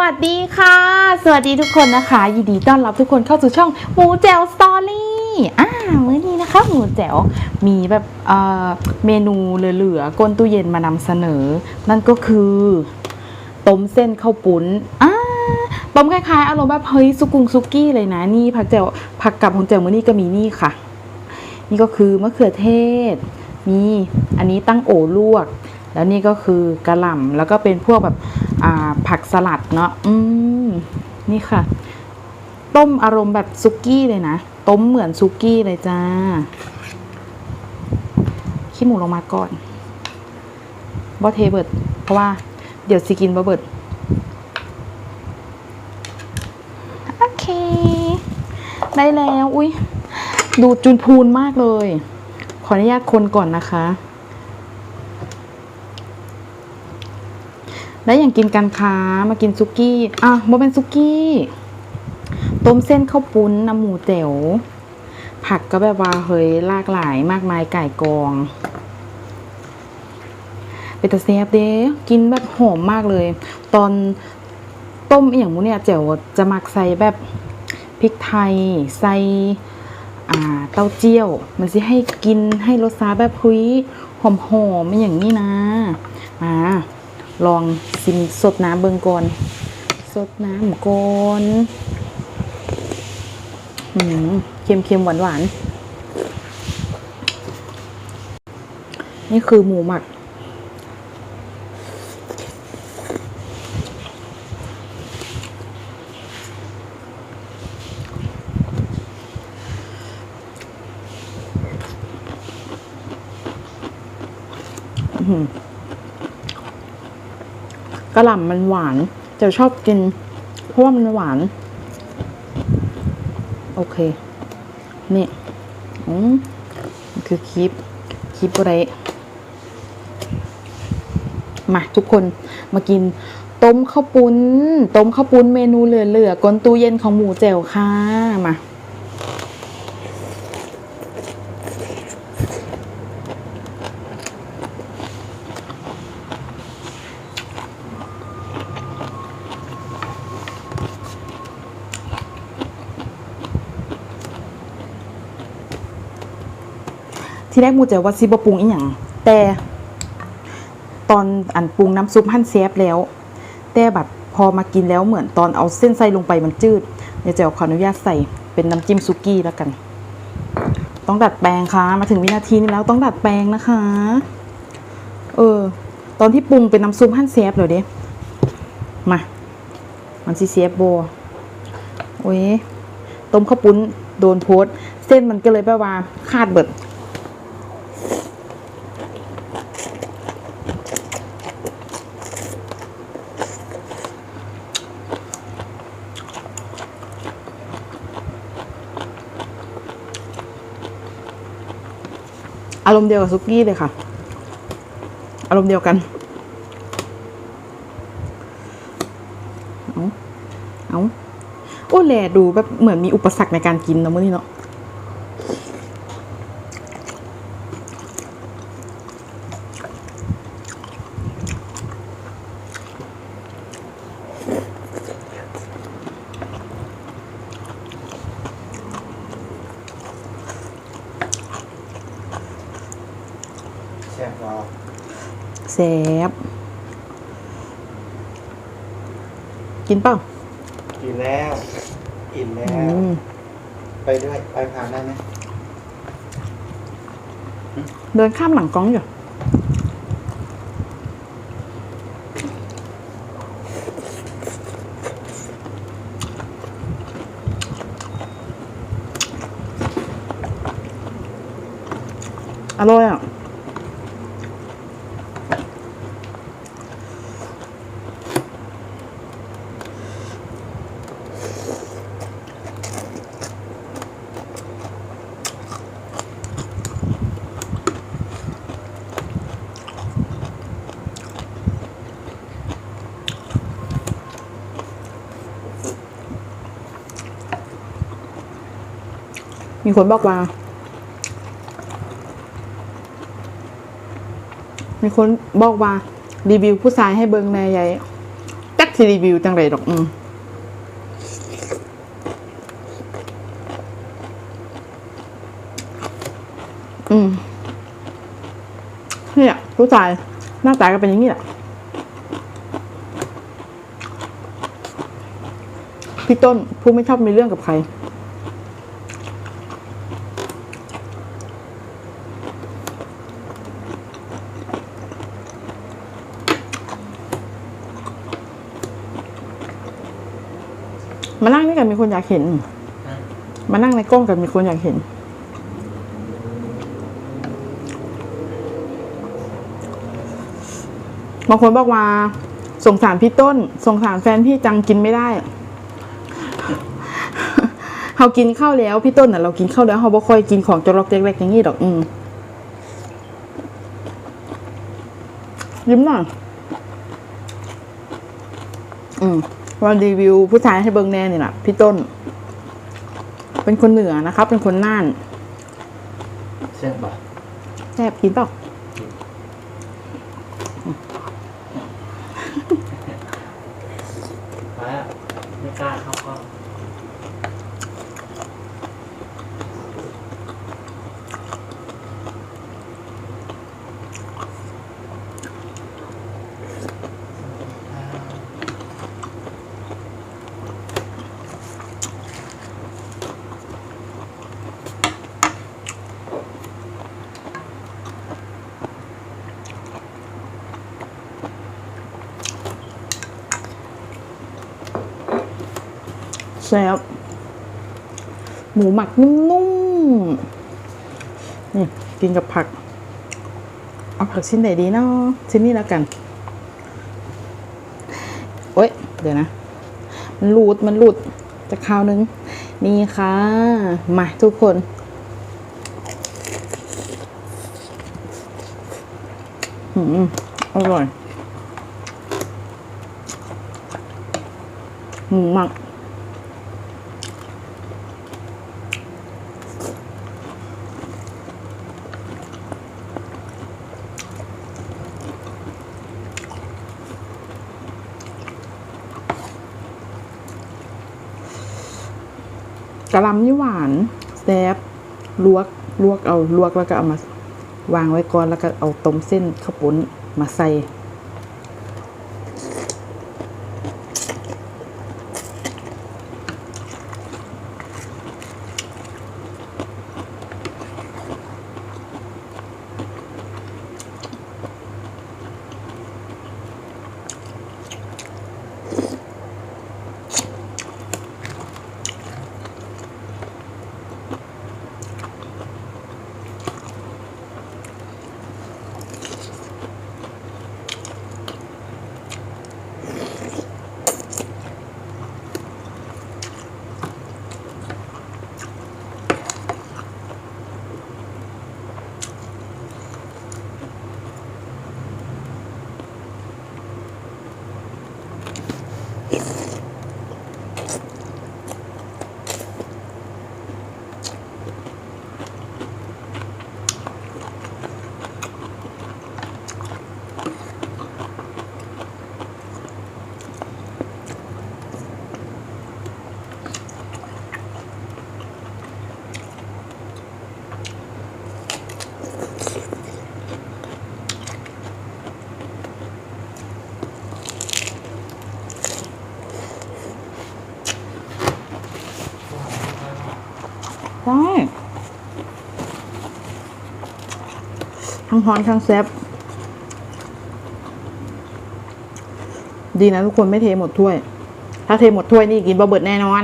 วัสดีค่ะ สวัสดีทุกคนนะคะ ยินดีต้อนรับทุกคนเข้าสู่ช่องหมูแจ๋วสตอรี่อ่ามื้อนี้นะคะหมูแจ๋วมีแบบเอ่อเมนูเหลือๆก้นตู้เย็นมานำเสนอ นั่นก็คือต้มเส้นข้าวปุ้นอ่าต้มคล้ายๆอารมณ์แบบเฮ้ยสุกุงซุกี้เลยนะนี่ผักแจ๋วผักกับของแจ๋วมื้อนี้ก็มีนี่ค่ะ นี่ก็คือมะเขือเทศมีอันนี้ตั้งโอลวก แล้วนี่ก็คือกระหล่ำแล้วก็เป็นพวกแบบผักสลัดเนาะอืมนี่ค่ะ ต้มอารมณ์แบบซุกี้เลยนะ ต้มเหมือนซุกี้เลยจ้า ขี้หมูลงมาก่อนบอเทเบิดเพราะว่าเดี๋ยวสิกินบอเบิดโอเค ได้แล้ว อุ้ยดูจุนพูนมากเลย ขออนุญาตคนก่อนนะคะ แล้วอย่างกินกันค้ามากินซุกี้อะบ่เป็นซุกี้ต้มเส้นข้าวปุ้นน้ำหมูแจ๋วผักก็แบบว่าเฮ้ยหลากหลายมากมายไก่กองเป็นตาเซฟเด้กินแบบหอมมากเลย ตอนต้มอย่างมูเนี่ยแจ๋วจะมักใส่แบบพริกไทยใส่อ่าเต้าเจี้ยว มันสิให้กินให้รสชาติแบบคุยหอมๆมันอย่างนี้นะอ่า ลองซิมสดน้ำเบิงก่อนสดน้ำก่อนอืมเค็มหวานๆนี่คือหมูหมักก ระหล่ำมันหวานจะชอบกิน เพราะว่ามันหวาน โอเค นี่อืมคือคลิปคลิปอะไรมาทุกคนมากิน ต้มข้าวปุ้น ต้มข้าวปุ้นเมนูเหลือๆก้นตู้เย็นของหมูแจ่วค่ะมา ที่แรกมูจ๋วว่าซิบปรุงอีหยังแต่ตอนอันปรุงน้ำซุปหั่นเซฟแล้ว แต่แบบพอมากินแล้วเหมือนตอนเอาเส้นใส่ลงไปมันจืดเดี๋ยวจ๋วขออนุญาตใส่เป็นน้ำจิ้มซุกี้แล้วกัน ต้องดัดแปลงค่ะ มาถึงวินาทีนี้แล้วต้องดัดแปลงนะคะ เออ ตอนที่ปรุงเป็นน้ำซุปหั่นเซฟเลยเด้มามันซีเซฟโบโอ้ยต้มข้าวปุ้นโดนโพสเส้นมันก็เลยแบบว่าคาดเบิด อารมณ์เดียวกับซุกี้เลยค่ะ อารมณ์เดียวกัน เอาเอาโอ้แลดูแบบเหมือนมีอุปสรรคในการกินนอะมื่อนี้เนาะ แซ่บรอ แซ บกินเปล่ากินแล้วอิ่มแล้อืวมไปด้วยไปผ่านได้ไหมเดินข้ามหลังกล้องอยู่ อร่อยอะ มีคนบอกว่ามีคนบอกว่า รีวิวผู้ชายให้เบิงแม่ใหญ่จักซีรีวิวจังไรดอกอืมอืมเนี่ยผู้ชายหน้าตาก็เป็นอย่างนี้แหละพี่ต้นผู้ไม่ชอบมีเรื่องกับใคร มานั่งนี่กันมีคนอยากเห็น มานั่งในกล้องกันมีคนอยากเห็น บางคนบอกว่าสงสารพี่ต้น สงสารแฟนพี่จังกินไม่ได้เรากินข้าวแล้วพี่ต้นน่ะเรากินข้าวแล้วเราบ่ค่อยกินของจรอกเล็กๆอย่างนี้ดอก อืมยิ้มหน่อยอืม วันรีวิวผู้ชายให้เบิงแน่นี่แหละพี่ต้น เป็นคนเหนือนะครับ เป็นคนน่านเช่นป่ะแซ่บกินเปล่ามาไม่กล้าเข้ากล้อง แซ่บหมูหมักนุ่มๆนี่กินกับผัก เอาผักชิ้นไหนดีเนาะชิ้นนี้แล้วกัน โอ๊ย เดี๋ยวนะ มันหลุด มันหลุดจะคราวนึง นี่ค่ะ มาทุกคนอืมอร่อยหมูหมัก กะหล่ำนี่หวานแซ่บลวกลวกเอาลวกแล้วก็เอามาวางไว้ก่อนแล้วก็เอาต้มเส้นข้าวปุ้นมาใส่ ได้ทั้งฮอนทั้งแซบดีนะทุกคนไม่เทหมดถ้วย ถ้าเทหมดถ้วยนี่กินบะเบิดแน่นอน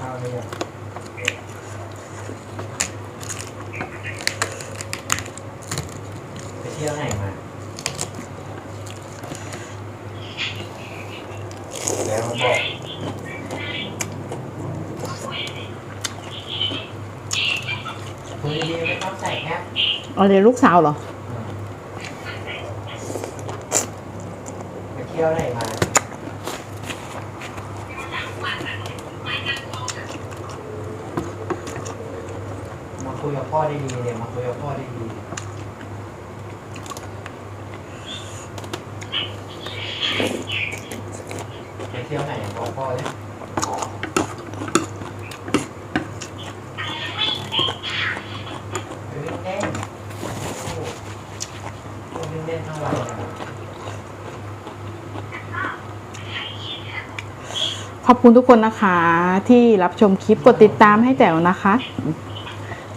ข้าวหรือยังไปเที่ยวไหนมาแล้วมาบอกคุยดีไม่ต้องใส่แอปเอาเดี๋ยวลูกสาวเหรอ ไปเที่ยวไหนมา คุยกับพ่อได้ดีเนี่ยมาคุยกับพ่อดีๆไปเที่ยวไหนบอกพ่อเลยเล่นโอ้โหวิ่งเล่นทั้งวันเลยขอบคุณทุกคนนะคะที่รับชมคลิปกดติดตามให้แต๋วนะคะ